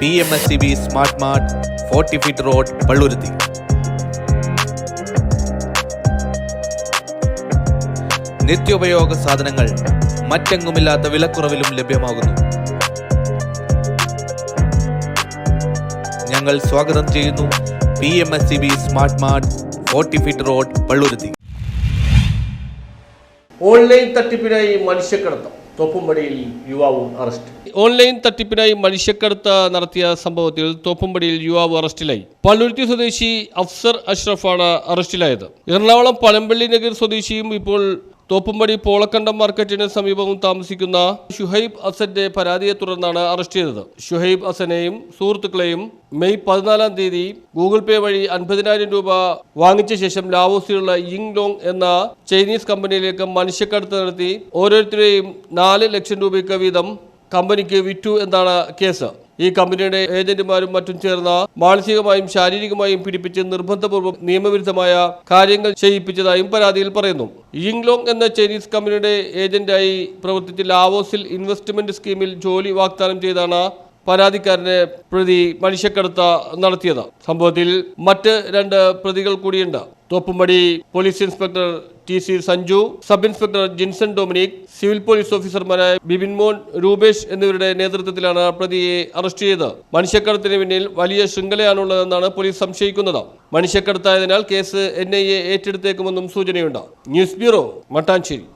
P M S C B smart mart forty feet road Palluruthy നിത്യോപയോഗ സാധനങ്ങൾ മറ്റെങ്ങുമില്ലാത്ത വിലക്കുറവിലും ലഭ്യമാകുന്നു. ഞങ്ങൾ സ്വാഗതം ചെയ്യുന്നു P M S C B smart mart forty feet road Palluruthy online തട്ടിപ്പിനായി മനുഷ്യക്കടത്തം. തോപ്പുംപടിയിൽ യുവാവ് അറസ്റ്റ്. ഓൺലൈൻ തട്ടിപ്പിനായി മനുഷ്യക്കടത്ത് നടത്തിയ സംഭവത്തിൽ തോപ്പുംപടിയിൽ യുവാവ് അറസ്റ്റിലായി. പള്ളുരുത്തി സ്വദേശി അഫ്സർ അഷ്റഫാണ് അറസ്റ്റിലായത്. എറണാകുളം പനമ്പള്ളി നഗർ സ്വദേശിയും ഇപ്പോൾ തോപ്പുംപടി പോളക്കണ്ടം മാർക്കറ്റിന് സമീപവും താമസിക്കുന്ന ഷുഹൈബ് അസന്റെ പരാതിയെ തുടർന്നാണ് അറസ്റ്റ് ചെയ്തത്. ഷുഹൈബ് അസനെയും സുഹൃത്തുക്കളെയും മെയ് പതിനാലാം തീയതി ഗൂഗിൾ പേ വഴി അൻപതിനായിരം രൂപ വാങ്ങിച്ച ശേഷം ലാവോസിലുള്ള യിങ് ലോങ് എന്ന ചൈനീസ് കമ്പനിയിലേക്ക് മനുഷ്യക്കടത്ത് നടത്തി ഓരോരുത്തരെയും നാല് ലക്ഷം രൂപയ്ക്ക് വീതം കമ്പനിക്ക് വിറ്റു എന്നാണ് കേസ്. ഈ കമ്പനിയുടെ ഏജന്റുമാരും മറ്റും ചേർന്ന മാനസികമായും ശാരീരികമായും പീഡിപ്പിച്ച് നിർബന്ധപൂർവം നിയമവിരുദ്ധമായ കാര്യങ്ങൾ ചെയ്യിപ്പിച്ചതായും പരാതിയിൽ പറയുന്നു. യിങ്ലോങ് എന്ന ചൈനീസ് കമ്പനിയുടെ ഏജന്റായി പ്രവർത്തിച്ച് ലാവോസിൽ ഇൻവെസ്റ്റ്മെന്റ് സ്കീമിൽ ജോലി വാഗ്ദാനം ചെയ്താണ് പരാതിക്കാരനെ പ്രതി മനുഷ്യക്കടത്ത നടത്തിയത്. സംഭവത്തിൽ മറ്റ് രണ്ട് പ്രതികൾ കൂടിയുണ്ട്. Thoppumpady police inspector T C Sanju sub inspector Jinson Dominic civil police ഓഫീസർമാരായ ബിബിൻ മോൻ രൂപേഷ് എന്നിവരുടെ നേതൃത്വത്തിലാണ് പ്രതിയെ അറസ്റ്റ് ചെയ്തത്. മനുഷ്യക്കടത്തിന് പിന്നിൽ വലിയ ശൃംഖലയാണുള്ളതെന്നാണ് പോലീസ് സംശയിക്കുന്നത്. മനുഷ്യക്കടത്തായതിനാൽ കേസ് എൻ ഐ എ ഏറ്റെടുത്തേക്കുമെന്നും സൂചനയുണ്ട്. News bureau Mattancherry.